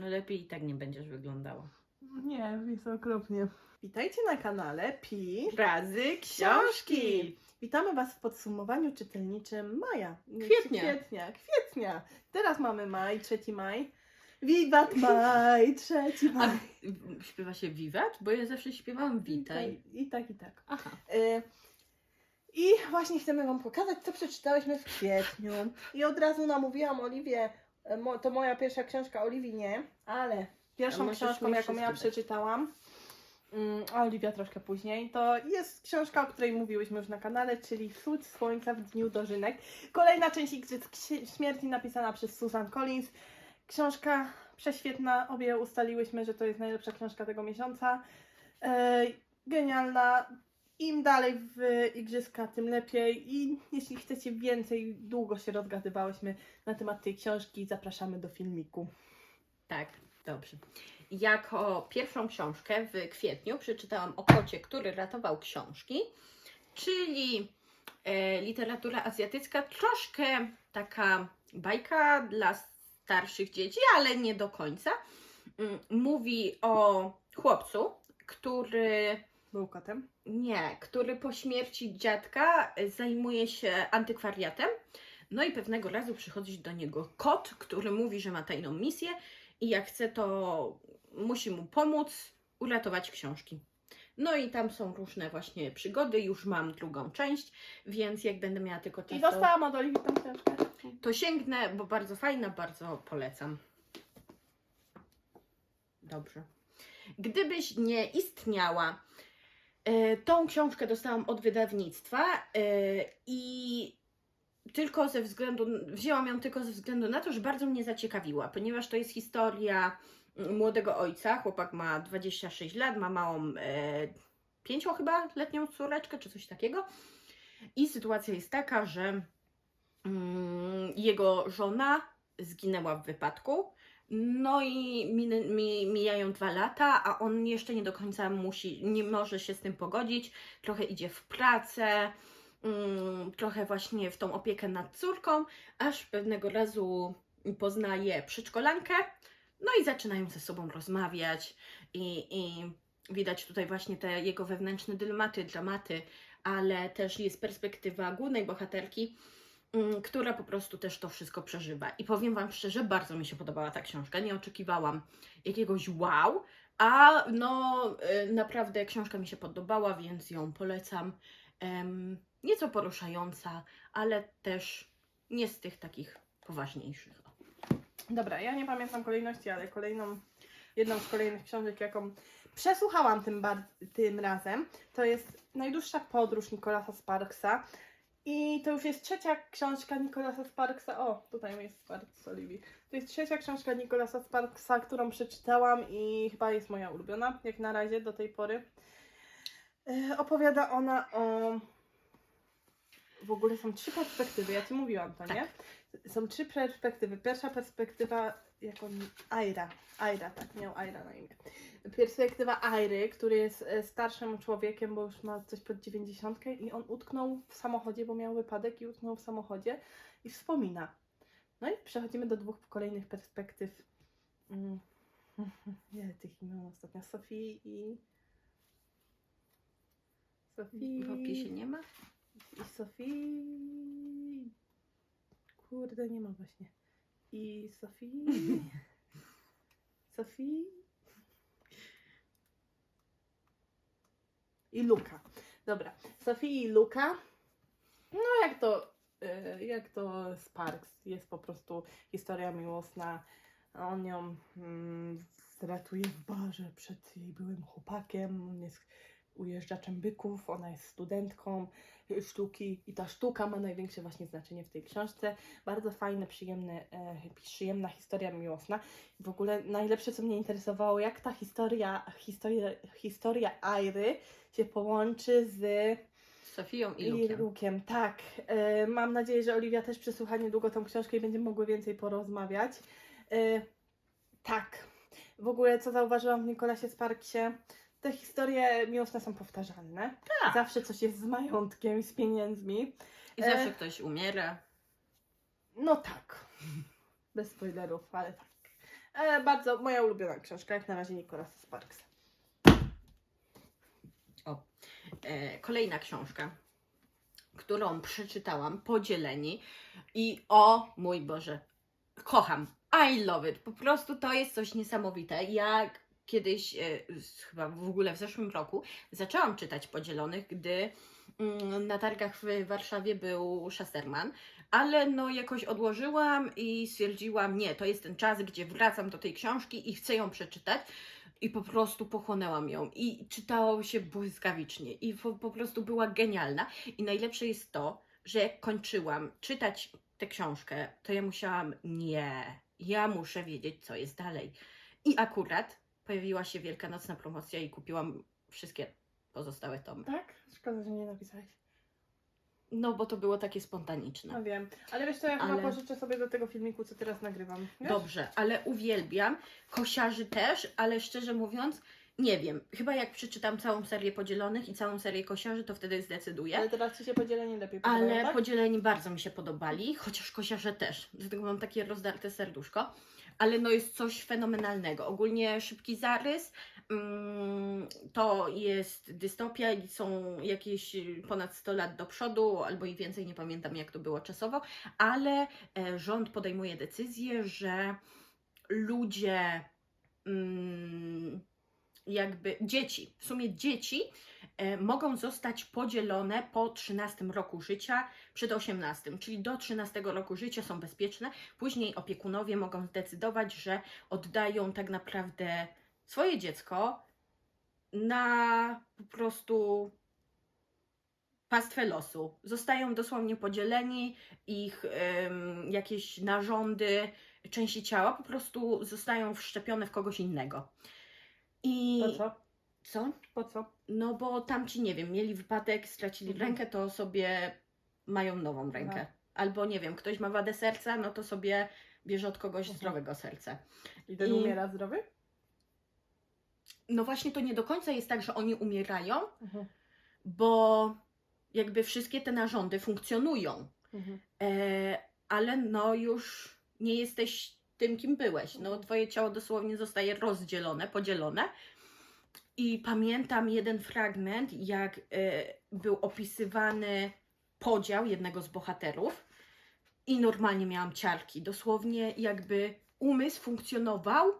No lepiej i tak nie będziesz wyglądała. Nie, jest okropnie. Witajcie na kanale Pi Razy Książki. Witamy Was w podsumowaniu czytelniczym maja. Kwietnia. Kwietnia, kwietnia. Teraz mamy maj, 3 maj. Wiwat maj, 3 A maj. w- śpiewa się wiwat? Bo ja zawsze śpiewałam witaj. I tak, i tak. Aha. Y, I właśnie chcemy Wam pokazać, co przeczytałyśmy w kwietniu. I od razu namówiłam Oliwię, mo- to moja pierwsza książka, Oliwii nie, ale pierwszą książką, jaką ja przeczytałam, mm, a Oliwia troszkę później, to jest książka, o której mówiłyśmy już na kanale, czyli Wschód Słońca w Dniu Dożynek. Kolejna część Igrzysk Śmierci napisana przez Susan Collins. Książka prześwietna, obie ustaliłyśmy, że to jest najlepsza książka tego miesiąca. E, genialna. Im dalej w igrzyska, tym lepiej. I jeśli chcecie więcej, długo się rozgadywałyśmy na temat tej książki, zapraszamy do filmiku. Tak, dobrze. Jako pierwszą książkę w kwietniu przeczytałam o kocie, który ratował książki, czyli e, literatura azjatycka, troszkę taka bajka dla starszych dzieci, ale nie do końca. Mm, Mówi o chłopcu, który Był kotem. nie, który po śmierci dziadka e, zajmuje się antykwariatem. No i pewnego razu przychodzi do niego kot, który mówi, że ma tajną misję i jak chce, to musi mu pomóc uratować książki. No i tam są różne właśnie przygody, już mam drugą część, więc jak będę miała tylko czas, I to, dostałam od Oliwii tą książkę. to sięgnę, bo bardzo fajna, bardzo polecam. Dobrze. Gdybyś nie istniała, tą książkę dostałam od wydawnictwa e, i tylko ze względu, wzięłam ją tylko ze względu na to, że bardzo mnie zaciekawiła, ponieważ to jest historia młodego ojca. Chłopak ma 26 lat, ma małą, e, pięciu chyba letnią córeczkę, czy coś takiego. I sytuacja jest taka, że mm, jego żona zginęła w wypadku. No i min, mi, mijają dwa lata, a on jeszcze nie do końca musi, nie może się z tym pogodzić. Trochę idzie w pracę, mm, trochę właśnie w tą opiekę nad córką, aż pewnego razu poznaje przedszkolankę. No i zaczynają ze sobą rozmawiać i, i widać tutaj właśnie te jego wewnętrzne dylematy, dramaty, ale też jest perspektywa głównej bohaterki, która po prostu też to wszystko przeżywa. I powiem Wam szczerze, bardzo mi się podobała ta książka. Nie oczekiwałam jakiegoś wow, a no y, naprawdę książka mi się podobała, więc ją polecam. Nieco poruszająca, ale też nie z tych takich poważniejszych. Dobra, ja nie pamiętam kolejności, ale kolejną, jedną z kolejnych książek, jaką przesłuchałam tym, tym razem, to jest Najdłuższa podróż Nicolasa Sparksa. I to już jest trzecia książka Nicolasa Sparksa. O, tutaj jest Sparks Oliwii. To jest trzecia książka Nicolasa Sparksa, którą przeczytałam i chyba jest moja ulubiona, jak na razie do tej pory. E, opowiada ona o. W ogóle są trzy perspektywy, ja ci mówiłam to, Tak. nie? Są trzy perspektywy. Pierwsza perspektywa, jak on. Aira. Aira, tak, miał Aira na imię. Perspektywa Airy, który jest e, starszym człowiekiem, bo już ma coś pod 90 i on utknął w samochodzie, bo miał wypadek i utknął w samochodzie i wspomina. No i przechodzimy do dwóch kolejnych perspektyw. Mm. Ile tych imion ostatnio? Sofii i. Sofii. W opisie nie ma? I Sofii. Kurde, nie ma właśnie. I Sofii. Sofii. I Luka. Dobra. Sofii i Luka. No jak to, y, jak to Sparks. Jest po prostu historia miłosna. On ją mm, ratuje w barze przed jej byłym chłopakiem. On jest ujeżdżaczem byków, ona jest studentką sztuki i ta sztuka ma największe właśnie znaczenie w tej książce. Bardzo fajne, przyjemne, e, przyjemna historia miłosna. W ogóle najlepsze, co mnie interesowało, jak ta historia, historia, historia Airy się połączy z Sofią i i Lukiem. Tak. E, mam nadzieję, że Oliwia też przesłucha niedługo tą książkę i będziemy mogły więcej porozmawiać. E, tak. W ogóle, co zauważyłam w Nikolasie Sparksie, te historie miłosne są powtarzalne. Tak. Zawsze coś jest z majątkiem z pieniędzmi. I E, zawsze ktoś umiera. No tak. Bez spoilerów, ale tak. E, bardzo moja ulubiona książka, jak na razie Nicholas Sparks. E, kolejna książka, którą przeczytałam, Podzieleni i o mój Boże, kocham, I love it, po prostu to jest coś niesamowite. Ja kiedyś, e, chyba w ogóle w zeszłym roku, zaczęłam czytać Podzielonych, gdy mm, na targach w Warszawie był Schasterman, ale no jakoś odłożyłam i stwierdziłam, nie, to jest ten czas, gdzie wracam do tej książki i chcę ją przeczytać. I po prostu pochłonęłam ją i czytało się błyskawicznie i po, po prostu była genialna. I najlepsze jest to, że jak kończyłam czytać tę książkę, to ja musiałam, nie, ja muszę wiedzieć, co jest dalej. I akurat pojawiła się wielkanocna promocja i kupiłam wszystkie pozostałe tomy. Tak? Szkoda, że nie napisałeś. No, bo to było takie spontaniczne. No wiem. Ale wiesz co, ja Ale- chyba pożyczę sobie do tego filmiku, co teraz nagrywam. Wiesz? Dobrze, ale uwielbiam. Kosiarzy też, ale szczerze mówiąc, nie wiem. Chyba jak przeczytam całą serię podzielonych i całą serię kosiarzy, to wtedy zdecyduję. Ale teraz ci się podzielenie lepiej Ale podobają, tak? podzieleni bardzo mi się podobali, chociaż kosiarze też. Dlatego mam takie rozdarte serduszko. Ale no jest coś fenomenalnego. Ogólnie szybki zarys. mm, To jest dystopia i są jakieś ponad 100 lat do przodu, albo i więcej, nie pamiętam jak to było czasowo, ale e, rząd podejmuje decyzję, że ludzie, mm, jakby dzieci, w sumie dzieci, e, mogą zostać podzielone po 13 roku życia przed 18, czyli do 13 roku życia są bezpieczne. Później opiekunowie mogą zdecydować, że oddają tak naprawdę swoje dziecko na po prostu pastwę losu. Zostają dosłownie podzieleni, ich em, jakieś narządy, części ciała po prostu zostają wszczepione w kogoś innego. I Po co? co? Po co? No bo tamci, nie wiem, mieli wypadek, stracili Mhm. rękę, to sobie mają nową rękę. Aha. Albo nie wiem, ktoś ma wadę serca, no to sobie bierze od kogoś Mhm. zdrowego serca. I ten I- umiera zdrowy? No właśnie to nie do końca jest tak, że oni umierają, Mhm. bo jakby wszystkie te narządy funkcjonują, Mhm. e, ale no już nie jesteś tym, kim byłeś. No twoje ciało dosłownie zostaje rozdzielone, podzielone. I pamiętam jeden fragment, jak e, był opisywany podział jednego z bohaterów i normalnie miałam ciarki. Dosłownie jakby umysł funkcjonował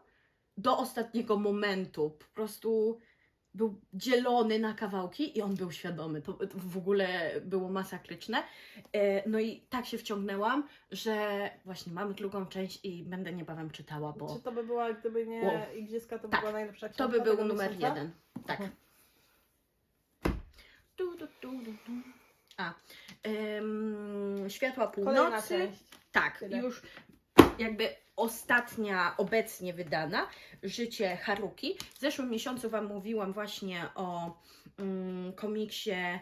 do ostatniego momentu. Po prostu był dzielony na kawałki i on był świadomy. To, to w ogóle było masakryczne. E, No i tak się wciągnęłam, że właśnie mamy drugą część i będę niebawem czytała, bo Czy to by była, gdyby nie Wow. Igrzyska, to by Tak. była najlepsza książka to by był numer miesiąca? jeden. Tak. Mhm. Tu, tu, tu, tu, tu. A, ym, Światła Kolejna Północy. część. Tak, Tyle. już jakby ostatnia obecnie wydana, Życie Haruki. W zeszłym miesiącu Wam mówiłam właśnie o mm, komiksie,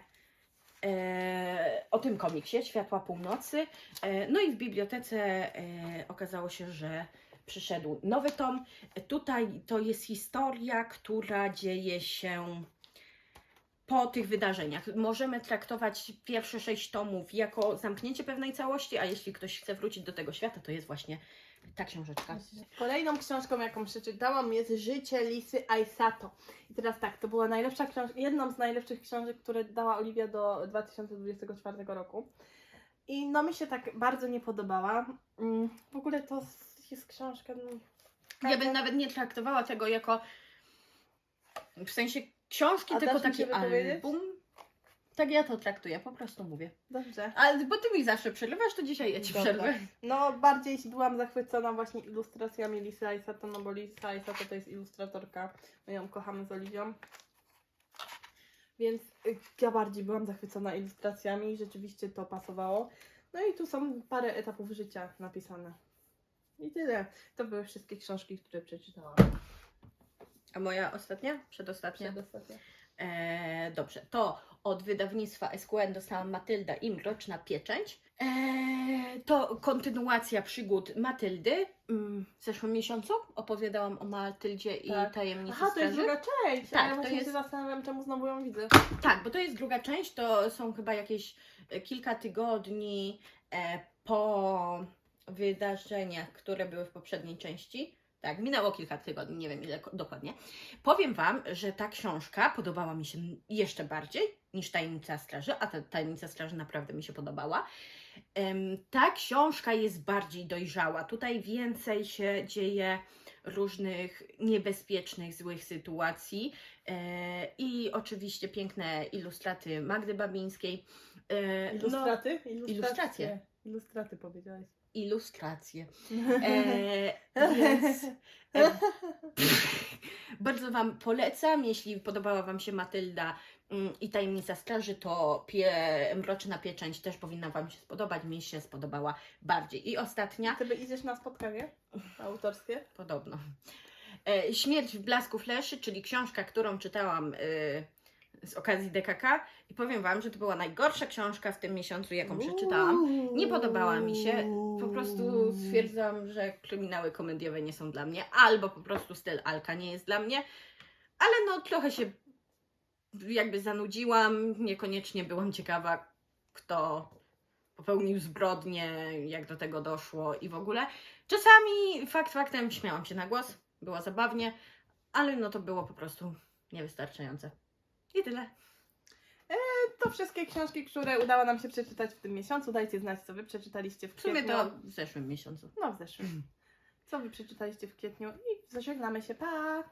e, o tym komiksie, Światła Północy. E, no i w bibliotece e, okazało się, że przyszedł nowy tom. Tutaj to jest historia, która dzieje się po tych wydarzeniach. Możemy traktować pierwsze sześć tomów jako zamknięcie pewnej całości, a jeśli ktoś chce wrócić do tego świata, to jest właśnie ta książeczka. Kolejną książką, jaką przeczytałam, jest Życie Lisy Aisato. I teraz tak, to była najlepsza książka, jedną z najlepszych książek, które dała Oliwia do 2024 roku. I no mi się tak bardzo nie podobała. Mm, W ogóle to jest książka. no, Ja bym nawet nie traktowała tego jako w sensie książki, A tylko taki się wypowiedzieć? Tak ja to traktuję, po prostu mówię. Dobrze. Ale bo ty mi zawsze przerywasz, to dzisiaj ja ci Dobra. przerwę. No, bardziej byłam zachwycona właśnie ilustracjami Lisy Aisato, no bo Lisa Aisato to jest ilustratorka, my ją kochamy z Oliwią. Więc y, ja bardziej byłam zachwycona ilustracjami, rzeczywiście to pasowało. No i tu są parę etapów życia napisane. I tyle. To były wszystkie książki, które przeczytałam. A moja ostatnia? Przedostatnia? Przedostatnia. E, dobrze, to od wydawnictwa SQN dostałam Matylda i Mroczna Pieczęć. E, to kontynuacja przygód Matyldy. Mm, W zeszłym miesiącu opowiadałam o Matyldzie i Tak. tajemnicy Aha, to jest druga część! Tak, ja to właśnie jest- się zastanawiam, czemu znowu ją widzę. Tak, bo to jest druga część, to są chyba jakieś e, kilka tygodni e, po wydarzeniach, które były w poprzedniej części. Tak, minęło kilka tygodni, nie wiem ile dokładnie. Powiem Wam, że ta książka podobała mi się jeszcze bardziej niż Tajemnica Straży, a ta Tajemnica Straży naprawdę mi się podobała. Ta książka jest bardziej dojrzała. Tutaj więcej się dzieje różnych niebezpiecznych, złych sytuacji e, i oczywiście piękne ilustraty Magdy Babińskiej. E, no, Ilustraty? ilustracje. Ilustraty powiedziałeś. Ilustracje. E, więc e, bardzo Wam polecam. Jeśli podobała Wam się Matylda mm, i Tajemnica Straży, to pie, Mroczna Pieczęć też powinna Wam się spodobać. Mi się spodobała bardziej. I ostatnia, Ty by idziesz na spotkanie autorskie? podobno. E, Śmierć w blasku fleszy, czyli książka, którą czytałam e, z okazji DKK. I powiem Wam, że to była najgorsza książka w tym miesiącu, jaką przeczytałam. Nie podobała mi się. Po prostu stwierdzam, że kryminały komediowe nie są dla mnie, albo po prostu styl Alka nie jest dla mnie, ale no trochę się jakby zanudziłam, niekoniecznie byłam ciekawa, kto popełnił zbrodnię, jak do tego doszło i w ogóle. Czasami fakt faktem śmiałam się na głos, było zabawnie, ale no to było po prostu niewystarczające. I tyle. To wszystkie książki, które udało nam się przeczytać w tym miesiącu. Dajcie znać, co wy przeczytaliście w W sumie to w zeszłym miesiącu. No, w zeszłym. Co wy przeczytaliście w kwietniu i zażegnamy się. Pa!